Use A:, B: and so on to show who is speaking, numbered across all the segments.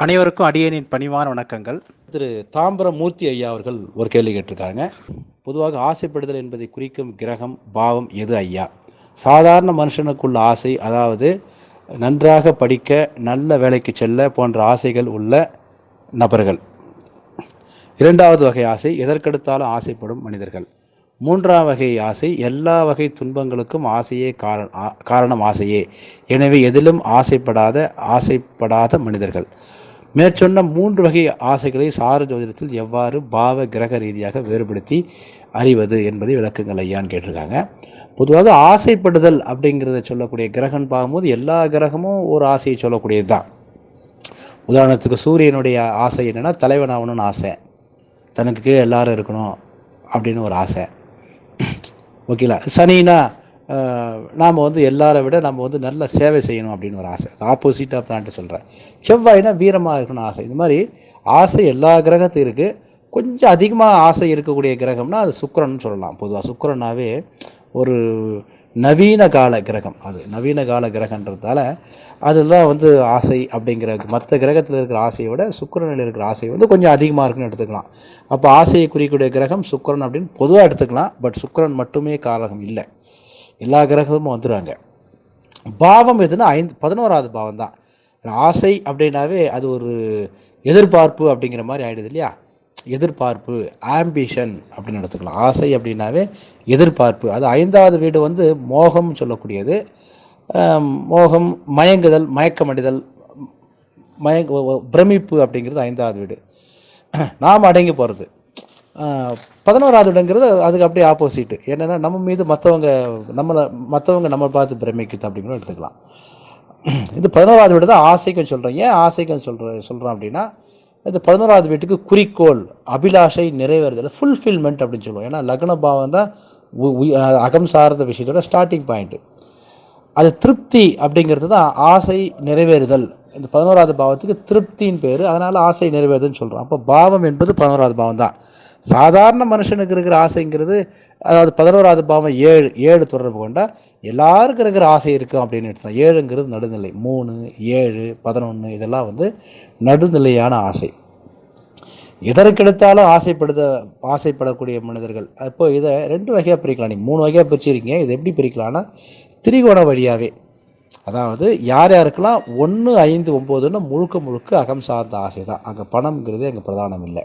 A: அனைவருக்கும் அடியனின் பணிவான வணக்கங்கள்.
B: திரு தாம்பரம் மூர்த்தி ஐயா அவர்கள் ஒரு கேள்வி கேட்டிருக்காங்க. பொதுவாக ஆசைப்படுதல் என்பதை குறிக்கும் கிரகம் பாவம் எது ஐயா? சாதாரண மனுஷனுக்குள்ள ஆசை அதாவது நன்றாக படிக்க நல்ல வேலைக்கு செல்ல போன்ற ஆசைகள் உள்ள நபர்கள். இரண்டாவது வகை ஆசை எதற்கெடுத்தாலும் ஆசைப்படும் மனிதர்கள். மூன்றாம் வகை ஆசை எல்லா வகை துன்பங்களுக்கும் ஆசையே காரணம் ஆ- காரணம் ஆசையே. எனவே எதிலும் ஆசைப்படாத ஆசைப்படாத மனிதர்கள். மேற்சொன்ன மூன்று வகை ஆசைகளை சார ஜோதிடத்தில் எவ்வாறு பாவ கிரக ரீதியாக வேறுபடுத்தி அறிவது என்பதை விளக்குங்கள் ஐயான்னு கேட்டிருக்காங்க. பொதுவாக ஆசைப்படுதல் அப்படிங்கிறத சொல்லக்கூடிய கிரகம்னு பார்க்கும்போது எல்லா கிரகமும் ஒரு ஆசையை சொல்லக்கூடியது தான் உதாரணத்துக்கு சூரியனுடைய ஆசை என்னென்னா தலைவன் ஆகணும்னு ஆசை. தனக்கு கீழே எல்லாரும் இருக்கணும் அப்படின்னு ஒரு ஆசை. ஓகேங்களா? சனினா நாம் வந்து எல்லாரை விட நம்ம வந்து நல்ல சேவை செய்யணும் அப்படின்னு ஒரு ஆசை. ஆப்போசிட் ஆஃப் தான் சொல்கிறேன் செவ்வாய்னா வீரமாக இருக்கணும் ஆசை. இந்த மாதிரி ஆசை எல்லா கிரகத்துக்கும் இருக்குது கொஞ்சம் அதிகமாக ஆசை இருக்கக்கூடிய கிரகம்னா அது சுக்கரன் சொல்லலாம். பொதுவாக சுக்கிரனாவே ஒரு நவீன கால கிரகம். அது நவீன கால கிரகன்றதால அதுதான் வந்து ஆசை அப்படிங்கிற மற்ற கிரகத்தில் இருக்கிற ஆசையை விட சுக்கிரனில் இருக்கிற ஆசை வந்து கொஞ்சம் அதிகமாக இருக்குன்னு எடுத்துக்கலாம். அப்போ ஆசையை குறிக்கக்கூடிய கிரகம் சுக்கரன் அப்படின்னு பொதுவாக எடுத்துக்கலாம். பட் சுக்கரன் மட்டுமே காரகம் இல்லை. எல்லா கிரகமும் வந்துடுவாங்க பாவம் எதுனா ஐந்து பதினோராவது பாவம் தான் ஆசை அப்படின்னாவே அது ஒரு எதிர்பார்ப்பு அப்படிங்கிற மாதிரி ஆகிடுது இல்லையா? எதிர்பார்ப்பு ஆம்பிஷன் அப்படின்னு எடுத்துக்கலாம். ஆசை அப்படின்னாவே எதிர்பார்ப்பு. அது ஐந்தாவது வீடு வந்து மோகம் சொல்லக்கூடியது. மோகம் மயங்குதல் மயக்கமடைதல் மயங்க பிரமிப்பு அப்படிங்கிறது ஐந்தாவது வீடு. நாம் அடங்கி போகிறது பதினோராவது இடங்கிறது அதுக்கு அப்படியே ஆப்போசிட் என்னென்னா நம்ம மீது மற்றவங்க நம்மளை மற்றவங்க நம்ம பார்த்து பிரமிக்குது அப்படிங்கிறத எடுத்துக்கலாம். இது பதினோராவது வீடு தான் ஆசைக்குன்னு சொல்கிறேன் ஏன் ஆசைக்குன்னு சொல்கிற சொல்கிறோம் அப்படின்னா இது பதினோராவது வீட்டுக்கு குறிக்கோள் அபிலாஷை நிறைவேறுதல் ஃபுல்ஃபில்மெண்ட் அப்படின்னு சொல்லுவோம். ஏன்னா லக்ன பாவம் தான் உ- அகம் சார்ந்த விஷயத்தோட ஸ்டார்டிங் பாயிண்ட்டு அது திருப்தி அப்படிங்கிறது தான் ஆசை நிறைவேறுதல். இந்த பதினோராவது பாவத்துக்கு திருப்தின்னு பேர் அதனால் ஆசை நிறைவேறுதுன்னு சொல்கிறோம் அப்போ பாவம் என்பது பதினோராவது பாவம் தான். சாதாரண மனுஷனுக்கு இருக்கிற ஆசைங்கிறது அதாவது பதினோராவது பாவம் ஏழு ஏழு தொடர்பு கொண்டால் எல்லாருக்கும் இருக்கிற ஆசை இருக்கும் அப்படின்னு எடுத்தோம் ஏழுங்கிறது நடுநிலை. மூணு ஏழு பதினொன்று இதெல்லாம் வந்து நடுநிலையான ஆசை. எதற்கெடுத்தாலும் ஆசைப்படுத்த ஆசைப்படக்கூடிய மனிதர்கள். அப்போது இதை ரெண்டு வகையாக பிரிக்கலாம். நீங்கள் மூணு வகையாக பிரிச்சிருக்கீங்க. இதை எப்படி பிரிக்கலாம்னா திரிகோண வழியாகவே அதாவது யார் யாருக்கெல்லாம் ஒன்று ஐந்து ஒம்போதுன்னு முழுக்க முழுக்க அகம் சார்ந்த ஆசை தான் அங்கே பணம்ங்கிறது அங்கே பிரதானம் இல்லை.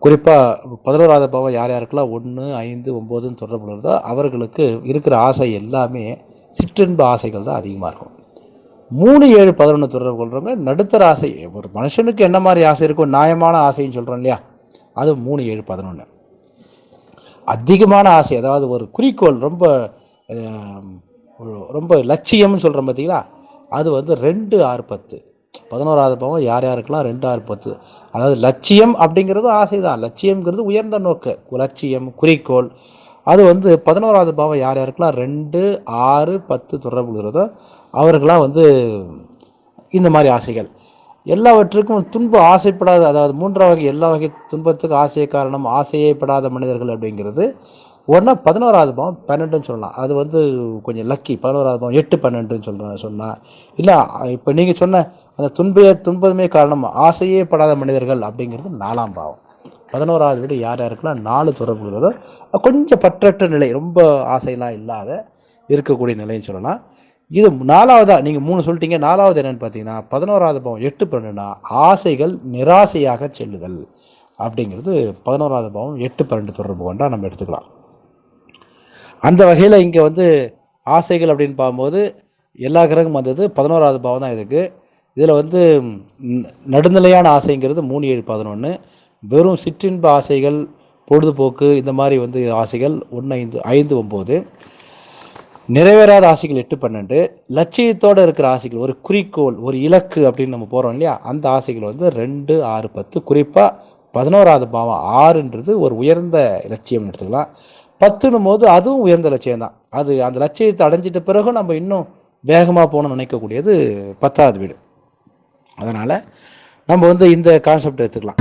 B: குறிப்பாக பதினோராத பாவம் யார் யாருக்கெல்லாம் ஒன்று ஐந்து ஒம்போதுன்னு தொடர்பு வருதோ அவர்களுக்கு இருக்கிற ஆசை எல்லாமே சிற்றின்ப ஆசைகள் தான் அதிகமாக இருக்கும். மூணு ஏழு பதினொன்று தொடர்பு கொள்கிறவங்க நடுத்தர ஆசை. ஒரு மனுஷனுக்கு என்ன மாதிரி ஆசை இருக்கும் நியாயமான ஆசைன்னு சொல்கிறோம் இல்லையா? அது மூணு ஏழு பதினொன்று அதிகமான ஆசை அதாவது ஒரு குறிக்கோள் ரொம்ப ஒரு- ரொம்ப லட்சியம்னு சொல்கிறோம் பார்த்தீங்களா அது வந்து ரெண்டு ஆறு பத்து. பதினோராவது பாவம் யார் யாருக்கெல்லாம் ரெண்டு ஆறு பத்து. அதாவது லட்சியம் அப்படிங்கிறது ஆசை தான் லட்சியம்ங்கிறது உயர்ந்த நோக்கு. லட்சியம் குறிக்கோள். அது வந்து பதினோராவது பாவம் யார் யாருக்கெல்லாம் ரெண்டு ஆறு பத்து தொடர்பு அவர்களாம் வந்து இந்த மாதிரி ஆசைகள். எல்லாவற்றுக்கும் துன்பம் ஆசைப்படாத அதாவது மூன்றாம் வகை எல்லா வகை துன்பத்துக்கு ஆசை காரணம் ஆசையே படாத மனிதர்கள் அப்படிங்கிறது. ஒன்றா பதினோராவது பாவம் பன்னெண்டுன்னு சொல்லலாம். அது வந்து கொஞ்சம் லக்கி பதினோராவது பாவம் எட்டு பன்னெண்டுன்னு சொல்ற சொன்னால் இல்லை இப்போ நீங்கள் சொன்ன அந்த துன்பே துன்பமே காரணம் ஆசையே படாத மனிதர்கள் அப்படிங்கிறது நாலாம் பாவம். பதினோராவது வீடு யார் யாருக்கெல்லாம் நாலு தொடர்பு இருக்கிறதோ கொஞ்சம் பற்றற்ற நிலை ரொம்ப ஆசையெல்லாம் இல்லாத இருக்கக்கூடிய நிலைன்னு சொல்லலாம். இது நாலாவதாக நீங்கள் மூணு சொல்லிட்டீங்க. நாலாவது என்னென்னு பார்த்தீங்கன்னா பதினோராவது பாவம் எட்டு பன்னெண்டுனா ஆசைகள் நிராசையாக செல்லுதல் அப்படிங்கிறது பதினோராவது பாவம் எட்டு பன்னெண்டு தொடர்பு கொண்டா நம்ம எடுத்துக்கலாம். அந்த வகையில் இங்கே வந்து ஆசைகள் அப்படின்னு பார்க்கும்போது எல்லா கிரகமும் வந்தது. பதினோராவது பாவம் தான் இதுக்கு. இதில் வந்து நடுநிலையான ஆசைங்கிறது மூணு ஏழு பதினொன்று வெறும் சிற்றின்ப ஆசைகள் பொழுதுபோக்கு இந்த மாதிரி வந்து ஆசைகள் ஒன்று ஐந்து ஐந்து ஒம்பது. நிறைவேறாத ஆசைகள் எட்டு பன்னெண்டு. லட்சியத்தோடு இருக்கிற ஆசைகள் ஒரு குறிக்கோள் ஒரு இலக்கு அப்படின்னு நம்ம போகிறோம் இல்லையா? அந்த ஆசைகள் வந்து ரெண்டு ஆறு பத்து. குறிப்பாக பதினோராவது பாவம் ஆறுன்றது ஒரு உயர்ந்த லட்சியம்னு எடுத்துக்கலாம். பத்துன்னும் போது அதுவும் உயர்ந்த லட்சியம் தான் அது அந்த லட்சியத்தை அடைஞ்சிட்ட பிறகு நம்ம இன்னும் வேகமாக போகணும்னு நினைக்கக்கூடியது பத்தாவது வீடு. அதனால் நம்ம வந்து இந்த கான்செப்ட் எடுத்துக்கலாம்.